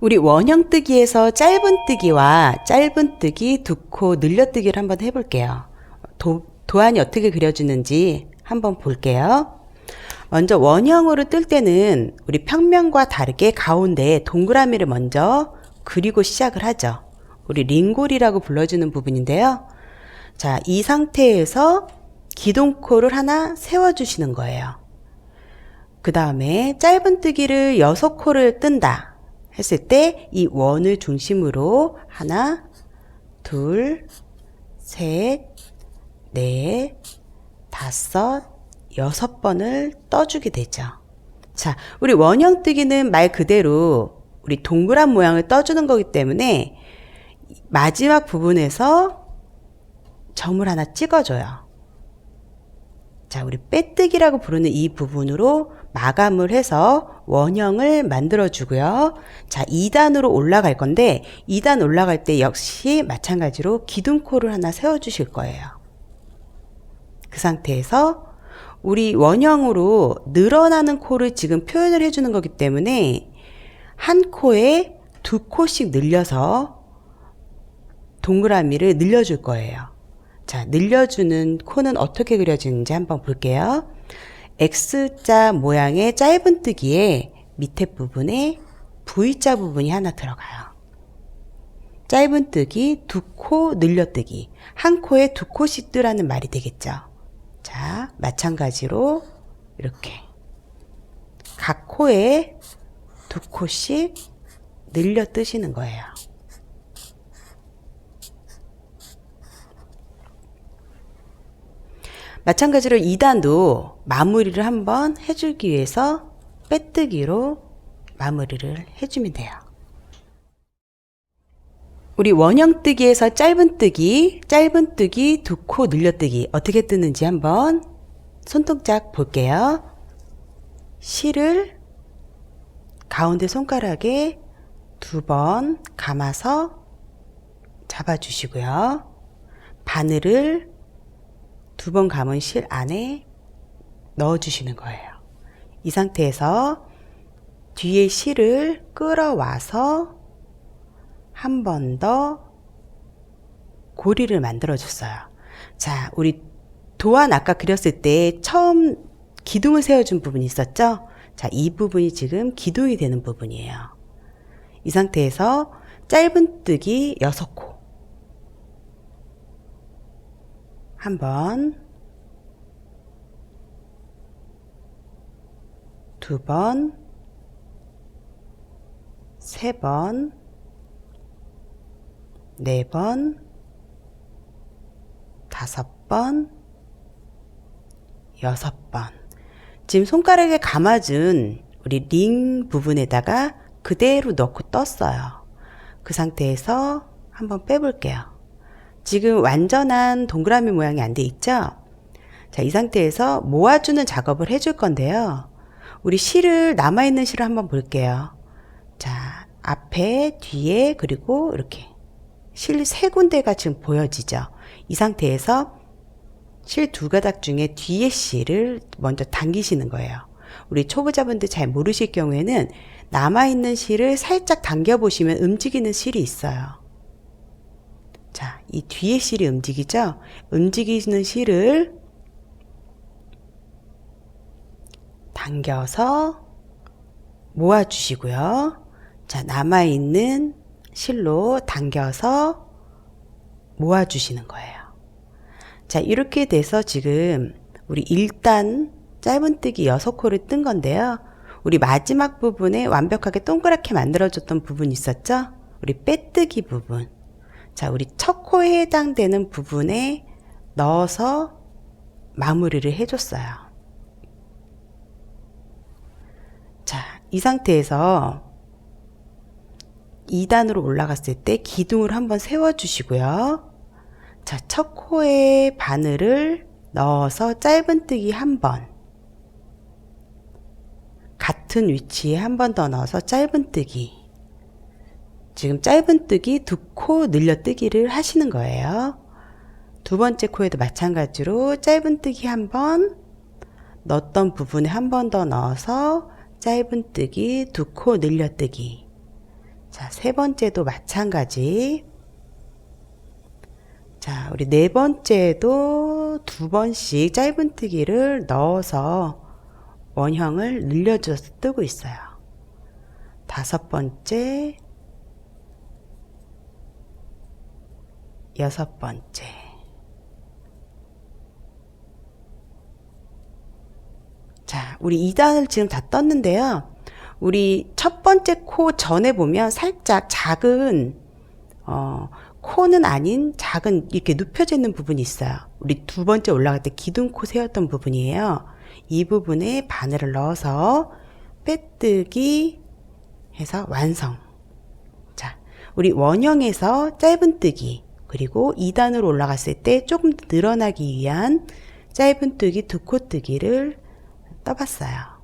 우리 원형뜨기에서 짧은뜨기와 짧은뜨기, 두코, 늘려뜨기를 한번 해볼게요. 도, 도안이 어떻게 그려지는지 한번 볼게요. 먼저 원형으로 뜰 때는 우리 평면과 다르게 가운데 동그라미를 먼저 그리고 시작을 하죠. 우리 링골이라고 불러주는 부분인데요. 자, 이 상태에서 기둥코를 하나 세워주시는 거예요. 그 다음에 짧은뜨기를 여섯 코를 뜬다 했을 때 이 원을 중심으로 하나, 둘, 셋, 넷, 다섯, 여섯 번을 떠주게 되죠. 자, 우리 원형뜨기는 말 그대로 우리 동그란 모양을 떠주는 거기 때문에 마지막 부분에서 점을 하나 찍어줘요. 자, 우리 빼뜨기라고 부르는 이 부분으로 마감을 해서 원형을 만들어 주고요. 자, 2단으로 올라갈 건데 2단 올라갈 때 역시 마찬가지로 기둥코를 하나 세워 주실 거예요. 그 상태에서 우리 원형으로 늘어나는 코를 지금 표현을 해 주는 거기 때문에 한 코에 두 코씩 늘려서 동그라미를 늘려 줄 거예요. 자, 늘려주는 코는 어떻게 그려지는지 한번 볼게요. X자 모양의 짧은뜨기에 밑에 부분에 V자 부분이 하나 들어가요. 짧은뜨기, 두 코 늘려뜨기. 한 코에 두 코씩 뜨라는 말이 되겠죠. 자, 마찬가지로 이렇게 각 코에 두 코씩 늘려 뜨시는 거예요. 마찬가지로 2단도 마무리를 한번 해주기 위해서 빼뜨기로 마무리를 해주면 돼요. 우리 원형뜨기에서 짧은뜨기, 짧은뜨기, 두 코 늘려뜨기 어떻게 뜨는지 한번 손동작 볼게요. 실을 가운데 손가락에 두 번 감아서 잡아주시고요. 바늘을 두 번 감은 실 안에 넣어주시는 거예요. 이 상태에서 뒤에 실을 끌어와서 한 번 더 고리를 만들어 줬어요. 자, 우리 도안 아까 그렸을 때 처음 기둥을 세워준 부분이 있었죠? 자, 이 부분이 지금 기둥이 되는 부분이에요. 이 상태에서 짧은 뜨기 6코. 한 번, 두 번, 세 번, 네 번, 다섯 번, 여섯 번. 지금 손가락에 감아준 우리 링 부분에다가 그대로 넣고 떴어요. 그 상태에서 한번 빼볼게요. 지금 완전한 동그라미 모양이 안 돼 있죠? 자, 이 상태에서 모아주는 작업을 해줄 건데요. 우리 실을, 남아있는 실을 한번 볼게요. 자, 앞에, 뒤에, 그리고 이렇게 실 세 군데가 지금 보여지죠? 이 상태에서 실 두 가닥 중에 뒤에 실을 먼저 당기시는 거예요. 우리 초보자분들 잘 모르실 경우에는 남아있는 실을 살짝 당겨보시면 움직이는 실이 있어요. 자, 이 뒤에 실이 움직이죠? 움직이는 실을 당겨서 모아주시고요. 자, 남아있는 실로 당겨서 모아주시는 거예요. 자, 이렇게 돼서 지금 우리 일단 짧은뜨기 6코를 뜬 건데요. 우리 마지막 부분에 완벽하게 동그랗게 만들어줬던 부분 있었죠? 우리 빼뜨기 부분. 자, 우리 첫 코에 해당되는 부분에 넣어서 마무리를 해줬어요. 자, 이 상태에서 2단으로 올라갔을 때 기둥을 한번 세워주시고요. 자, 첫 코에 바늘을 넣어서 짧은뜨기 한 번. 같은 위치에 한 번 더 넣어서 짧은뜨기. 지금 짧은뜨기 두 코 늘려뜨기를 하시는 거예요. 두 번째 코에도 마찬가지로 짧은뜨기 한 번, 넣었던 부분에 한 번 더 넣어서 짧은뜨기 두 코 늘려뜨기. 자, 세 번째도 마찬가지. 자, 우리 네 번째도 두 번씩 짧은뜨기를 넣어서 원형을 늘려줘서 뜨고 있어요. 다섯 번째, 여섯 번째. 자, 우리 2단을 지금 다 떴는데요. 우리 첫 번째 코 전에 보면 살짝 작은, 어, 코는 아닌 작은 이렇게 눕혀져 있는 부분이 있어요. 우리 두 번째 올라갈 때 기둥코 세웠던 부분이에요. 이 부분에 바늘을 넣어서 빼뜨기 해서 완성. 자, 우리 원형에서 짧은 뜨기 그리고 2단으로 올라갔을 때 조금 더 늘어나기 위한 짧은 뜨기 두 코 뜨기를 떠봤어요.